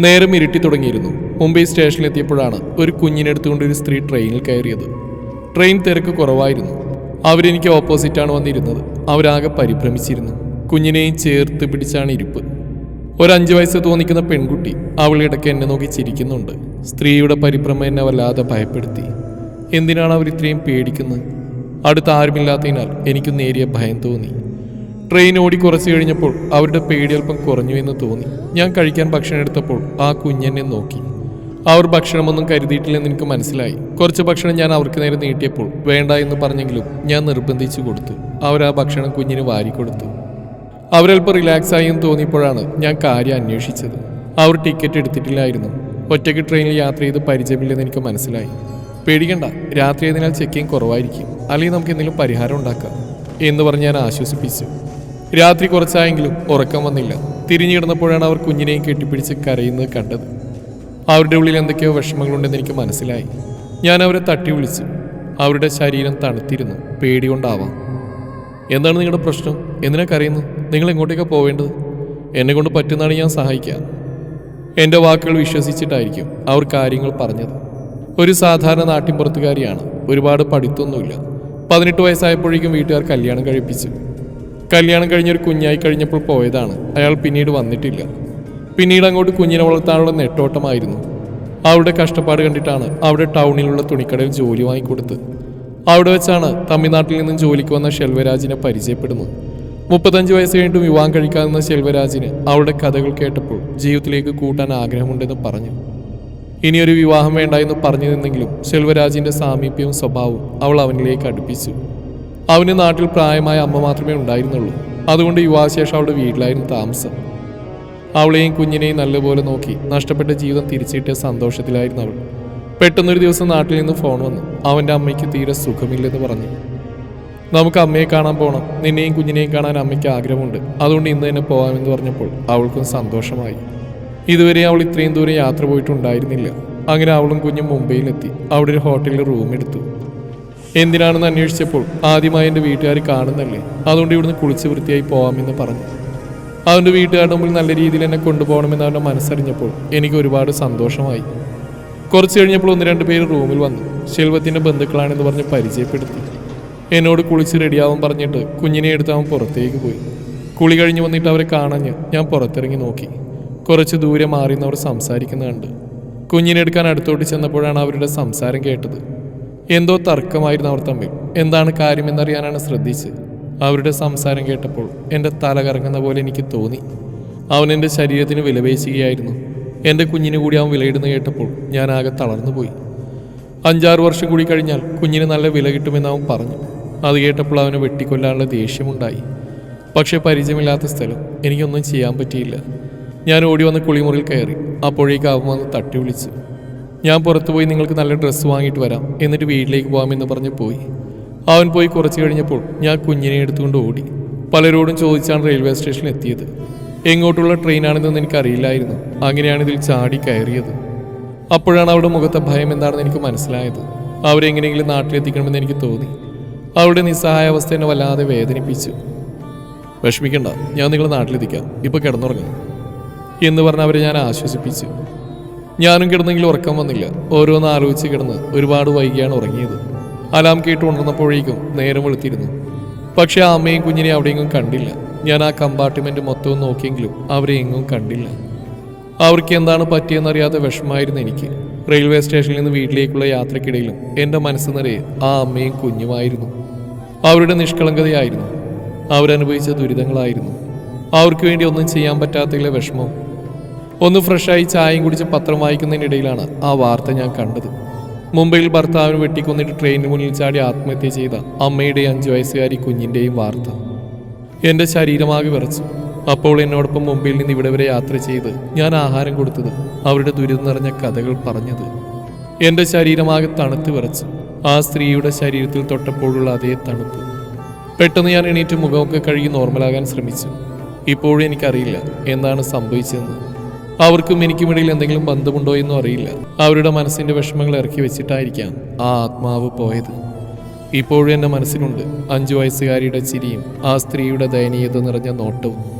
നേരം ഇരുട്ടി തുടങ്ങിയിരുന്നു. മുംബൈ സ്റ്റേഷനിലെത്തിയപ്പോഴാണ് ഒരു കുഞ്ഞിനെടുത്തുകൊണ്ട് ഒരു സ്ത്രീ ട്രെയിനിൽ കയറിയത്. ട്രെയിൻ തിരക്ക് കുറവായിരുന്നു. അവരെനിക്ക് ഓപ്പോസിറ്റാണ് വന്നിരുന്നത്. അവരാകെ പരിഭ്രമിച്ചിരുന്നു. കുഞ്ഞിനെയും ചേർത്ത് പിടിച്ചാണ് ഇരിപ്പ്. ഒരു അഞ്ച് വയസ്സ് തോന്നിക്കുന്ന പെൺകുട്ടി അവൾ ഇടയ്ക്ക് എന്നെ നോക്കി ചിരിക്കുന്നുണ്ട്. സ്ത്രീയുടെ പരിഭ്രമം എന്നെ വല്ലാതെ ഭയപ്പെടുത്തി. എന്തിനാണ് അവർ ഇത്രയും പേടിക്കുന്നത്? അടുത്ത് ആരുമില്ലാത്തതിനാൽ എനിക്ക് നേരിയ ഭയം തോന്നി. ട്രെയിൻ ഓടി കുറച്ച് കഴിഞ്ഞപ്പോൾ അവരുടെ പേടി അല്പം കുറഞ്ഞു എന്ന് തോന്നി. ഞാൻ കഴിക്കാൻ ഭക്ഷണം എടുത്തപ്പോൾ ആ കുഞ്ഞെന്നെ നോക്കി. അവർ ഭക്ഷണമൊന്നും കരുതിയിട്ടില്ലെന്ന് എനിക്ക് മനസ്സിലായി. കുറച്ച് ഭക്ഷണം ഞാൻ അവർക്ക് നേരെ നീട്ടിയപ്പോൾ വേണ്ട എന്ന് പറഞ്ഞെങ്കിലും ഞാൻ നിർബന്ധിച്ചു കൊടുത്തു. അവർ ആ ഭക്ഷണം കുഞ്ഞിന് വാരിക്കൊടുത്തു അവരല്പം റിലാക്സ് ആയി എന്ന് തോന്നിയപ്പോഴാണ് ഞാൻ കാര്യം അന്വേഷിച്ചത്. അവർ ടിക്കറ്റ് എടുത്തിട്ടില്ലായിരുന്നു. ഒറ്റയ്ക്ക് ട്രെയിനിൽ യാത്ര ചെയ്ത് പരിചയമില്ലെന്ന് എനിക്ക് മനസ്സിലായി. പേടിക്കണ്ട രാത്രി ആയതിനാൽ ചെക്കിങ് കുറവായിരിക്കും. അല്ലെങ്കിൽ നമുക്ക് എന്തെങ്കിലും പരിഹാരം ഉണ്ടാക്കാം എന്ന് പറഞ്ഞ് ഞാൻ ആശ്വസിപ്പിച്ചു. രാത്രി കുറച്ചായെങ്കിലും ഉറക്കം വന്നില്ല. തിരിഞ്ഞിടുന്നപ്പോഴാണ് അവർ കുഞ്ഞിനെയും കെട്ടിപ്പിടിച്ച് കരയുന്നത് കണ്ടത്. അവരുടെ ഉള്ളിൽ എന്തൊക്കെയോ വിഷമങ്ങളുണ്ടെന്ന് എനിക്ക് മനസ്സിലായി. ഞാൻ അവരെ തട്ടി വിളിച്ചു. അവരുടെ ശരീരം തണുത്തിരുന്നു. പേടികൊണ്ടാവാം. എന്താണ് നിങ്ങളുടെ പ്രശ്നം? എന്തിനാ കരയുന്നു നിങ്ങൾ എങ്ങോട്ടേക്കാ പോവേണ്ടത്? എന്നെ കൊണ്ട് പറ്റുന്നതാണ് ഞാൻ സഹായിക്കാം എന്റെ വാക്കുകൾ വിശ്വസിച്ചിട്ടായിരിക്കും അവർ കാര്യങ്ങൾ പറഞ്ഞത്. ഒരു സാധാരണ നാട്ടിൻപുറത്തുകാരിയാണ്. ഒരുപാട് പഠിത്തൊന്നുമില്ല പതിനെട്ട് വയസ്സായപ്പോഴേക്കും വീട്ടുകാർ കല്യാണം കഴിപ്പിച്ചു. കല്യാണം കഴിഞ്ഞൊരു കുഞ്ഞായി കഴിഞ്ഞപ്പോൾ പോയതാണ്. അയാൾ പിന്നീട് വന്നിട്ടില്ല. പിന്നീട് അങ്ങോട്ട് കുഞ്ഞിനെ വളർത്താനുള്ള നെട്ടോട്ടമായിരുന്നു. അവരുടെ കഷ്ടപ്പാട് കണ്ടിട്ടാണ് അവിടെ ടൗണിലുള്ള തുണിക്കടയിൽ ജോലി വാങ്ങിക്കൊടുത്ത്. അവിടെ വെച്ചാണ് തമിഴ്നാട്ടിൽ നിന്നും ജോലിക്ക് വന്ന ശെൽവരാജിനെ പരിചയപ്പെടുന്നത്. മുപ്പത്തഞ്ച് വയസ്സ് കഴിഞ്ഞിട്ടും വിവാഹം കഴിക്കാവുന്ന ശെൽവരാജിന് അവളുടെ കഥകൾ കേട്ടപ്പോൾ ജീവിതത്തിലേക്ക് കൂട്ടാൻ ആഗ്രഹമുണ്ടെന്ന് പറഞ്ഞു. ഇനിയൊരു വിവാഹം വേണ്ട എന്ന് പറഞ്ഞു നിന്നെങ്കിലും ശെൽവരാജിന്റെ സാമീപ്യവും സ്വഭാവവും അവൾ അവനിലേക്ക് അടുപ്പിച്ചു. അവന് നാട്ടിൽ പ്രായമായ അമ്മ മാത്രമേ ഉണ്ടായിരുന്നുള്ളൂ. അതുകൊണ്ട് യുവാശേഷം അവളുടെ വീട്ടിലായിരുന്നു താമസം. അവളെയും കുഞ്ഞിനെയും നല്ലപോലെ നോക്കി നഷ്ടപ്പെട്ട ജീവിതം തിരിച്ചിട്ടിയ സന്തോഷത്തിലായിരുന്നു അവൾ. പെട്ടെന്നൊരു ദിവസം നാട്ടിൽ നിന്ന് ഫോൺ വന്നു. അവന്റെ അമ്മയ്ക്ക് തീരെ സുഖമില്ലെന്ന് പറഞ്ഞു. നമുക്ക് അമ്മയെ കാണാൻ പോകണം നിന്നെയും കുഞ്ഞിനെയും കാണാൻ അമ്മയ്ക്ക് ആഗ്രഹമുണ്ട്. അതുകൊണ്ട് ഇന്ന് തന്നെ പോകാമെന്ന് പറഞ്ഞപ്പോൾ അവൾക്കും സന്തോഷമായി. ഇതുവരെ അവൾ ഇത്രയും ദൂരം യാത്ര പോയിട്ടുണ്ടായിരുന്നില്ല. അങ്ങനെ അവളും കുഞ്ഞും മുംബൈയിലെത്തി. അവിടെ ഒരു ഹോട്ടലിൽ റൂം എടുത്തു. എന്തിനാണെന്ന് അന്വേഷിച്ചപ്പോൾ ആദ്യമായി എന്റെ വീട്ടുകാർ കാണുന്നല്ലേ? അതുകൊണ്ട് ഇവിടുന്ന് കുളിച്ച് വൃത്തിയായി പോകാമെന്ന് പറഞ്ഞു. അവന്റെ വീട്ടുകാരുടെ മുമ്പിൽ നല്ല രീതിയിൽ എന്നെ കൊണ്ടുപോകണമെന്ന് അവന്റെ മനസ്സറിഞ്ഞപ്പോൾ എനിക്ക് ഒരുപാട് സന്തോഷമായി. കുറച്ച് കഴിഞ്ഞപ്പോൾ ഒന്ന് രണ്ട് പേര് റൂമിൽ വന്നു. ശെൽവത്തിന്റെ ബന്ധുക്കളാണെന്ന് പറഞ്ഞ് പരിചയപ്പെടുത്തി. എന്നോട് കുളിച്ച് റെഡിയാവാൻ പറഞ്ഞിട്ട് കുഞ്ഞിനെ എടുത്ത് അവൻ പുറത്തേക്ക് പോയി. കുളി കഴിഞ്ഞ് വന്നിട്ട് അവരെ കാണഞ്ഞ് ഞാൻ പുറത്തിറങ്ങി നോക്കി. കുറച്ച് ദൂരെ മാറി നിന്ന് അവർ സംസാരിക്കുന്നത് കുഞ്ഞിനെ എടുക്കാൻ അടുത്തോട്ട് ചെന്നപ്പോഴാണ് അവരുടെ സംസാരം കേട്ടത്. എന്തോ തർക്കമായിരുന്നു അവർ തമ്മിൽ. എന്താണ് കാര്യമെന്നറിയാനാണ് ശ്രദ്ധിച്ചത്. അവരുടെ സംസാരം കേട്ടപ്പോൾ എന്റെ തല കറങ്ങുന്ന പോലെ എനിക്ക് തോന്നി. അവൻ എന്റെ ശരീരത്തിന് വിലപേശുകയായിരുന്നു എന്റെ കുഞ്ഞിന് കൂടി അവൻ വിലയിടുന്ന കേട്ടപ്പോൾ ഞാൻ ആകെ തളർന്നുപോയി. അഞ്ചാറ് വർഷം കൂടി കഴിഞ്ഞാൽ കുഞ്ഞിന് നല്ല വില കിട്ടുമെന്ന് അവൻ പറഞ്ഞു. അത് കേട്ടപ്പോൾ അവനെ വെട്ടിക്കൊല്ലാനുള്ള ദേഷ്യമുണ്ടായി. പക്ഷേ പരിചയമില്ലാത്ത സ്ഥലം എനിക്കൊന്നും ചെയ്യാൻ പറ്റിയില്ല. ഞാൻ ഓടി വന്ന് കുളിമുറിയിൽ കയറി. അപ്പോഴേക്ക് അവൻ വന്ന് തട്ടി വിളിച്ചു. ഞാൻ പുറത്തു പോയി നിങ്ങൾക്ക് നല്ല ഡ്രസ്സ് വാങ്ങിയിട്ട് വരാം. എന്നിട്ട് വീട്ടിലേക്ക് പോകാമെന്ന് പറഞ്ഞ് പോയി. അവൻ പോയി കുറച്ച് കഴിഞ്ഞപ്പോൾ ഞാൻ കുഞ്ഞിനെ എടുത്തുകൊണ്ട് ഓടി. പലരോടും ചോദിച്ചാണ് റെയിൽവേ സ്റ്റേഷനിൽ എത്തിയത്. എങ്ങോട്ടുള്ള ട്രെയിനാണെന്നൊന്നും എനിക്കറിയില്ലായിരുന്നു. അങ്ങനെയാണ് ഇതിൽ ചാടി കയറിയത്. അപ്പോഴാണ് അവിടെ മുഖത്തെ ഭയം എന്താണെന്ന് എനിക്ക് മനസ്സിലായത്. അവരെങ്ങനെയെങ്കിലും നാട്ടിലെത്തിക്കണമെന്ന് എനിക്ക് തോന്നി. അവരുടെ നിസ്സഹായാവസ്ഥ എന്നെ വല്ലാതെ വേദനിപ്പിച്ചു. വിഷമിക്കണ്ട ഞാൻ നിങ്ങളെ നാട്ടിലെത്തിക്കാം. ഇപ്പോൾ കിടന്നുറങ്ങാം. എന്ന് പറഞ്ഞ് അവരെ ഞാൻ ആശ്വസിപ്പിച്ചു. ഞാനും കിടന്നെങ്കിൽ ഉറക്കം വന്നില്ല. ഓരോന്ന് ആലോചിച്ച് കിടന്ന് ഒരുപാട് വൈകിയാണ് ഉറങ്ങിയത്. അലാം കേട്ട് ഉണർന്നപ്പോഴേക്കും നേരം വെളുത്തിരുന്നു. പക്ഷേ ആ അമ്മയും കുഞ്ഞിനെ അവിടെയെങ്ങും കണ്ടില്ല. ഞാൻ ആ കമ്പാർട്ട്മെന്റ് മൊത്തവും നോക്കിയെങ്കിലും അവരെ എങ്ങും കണ്ടില്ല. അവർക്ക് എന്താണ് പറ്റിയെന്നറിയാത്ത വിഷമായിരുന്നു എനിക്ക്. റെയിൽവേ സ്റ്റേഷനിൽ നിന്ന് വീട്ടിലേക്കുള്ള യാത്രക്കിടയിലും എന്റെ മനസ്സ് നിറയെ ആ അമ്മയും കുഞ്ഞുമായിരുന്നു. അവരുടെ നിഷ്കളങ്കതയായിരുന്നു. അവരനുഭവിച്ച ദുരിതങ്ങളായിരുന്നു. അവർക്ക് വേണ്ടി ഒന്നും ചെയ്യാൻ പറ്റാത്തതിലെ വിഷമവും ഒന്ന് ഫ്രഷായി ചായയും കുടിച്ച് പത്രം വായിക്കുന്നതിനിടയിലാണ് ആ വാർത്ത ഞാൻ കണ്ടത്. മുംബൈയിൽ ഭർത്താവിന് വെട്ടിക്കൊന്നിട്ട് ട്രെയിനിന് മുന്നിൽ ചാടി ആത്മഹത്യ ചെയ്ത അമ്മയുടെയും അഞ്ചു വയസ്സുകാരി കുഞ്ഞിന്റെയും വാർത്ത. എന്റെ ശരീരമാകെ വിറച്ചു. അപ്പോൾ എന്നോടൊപ്പം മുംബൈയിൽ നിന്ന് ഇവിടെ വരെ യാത്ര ചെയ്ത് ഞാൻ ആഹാരം കൊടുത്തത് അവരുടെ ദുരിതം നിറഞ്ഞ കഥകൾ പറഞ്ഞത്. എന്റെ ശരീരമാകെ തണുത്ത് വിറച്ചു. ആ സ്ത്രീയുടെ ശരീരത്തിൽ തൊട്ടപ്പോഴുള്ള അതേ തണുപ്പ്. പെട്ടെന്ന് ഞാൻ എണീറ്റ് മുഖമൊക്കെ കഴുകി നോർമലാകാൻ ശ്രമിച്ചു. ഇപ്പോഴും എനിക്കറിയില്ല എന്താണ് സംഭവിച്ചതെന്ന്. അവർക്കും എനിക്കുമിടയിൽ എന്തെങ്കിലും ബന്ധമുണ്ടോ എന്നും അറിയില്ല. അവരുടെ മനസ്സിന്റെ വിഷമങ്ങൾ ഇറക്കി വെച്ചിട്ടായിരിക്കാം ആ ആത്മാവ് പോയത്. ഇപ്പോഴും എന്റെ മനസ്സിലുണ്ട്. അഞ്ചു വയസ്സുകാരിയുടെ ചിരിയും ആ സ്ത്രീയുടെ ദയനീയത നിറഞ്ഞ നോട്ടവും.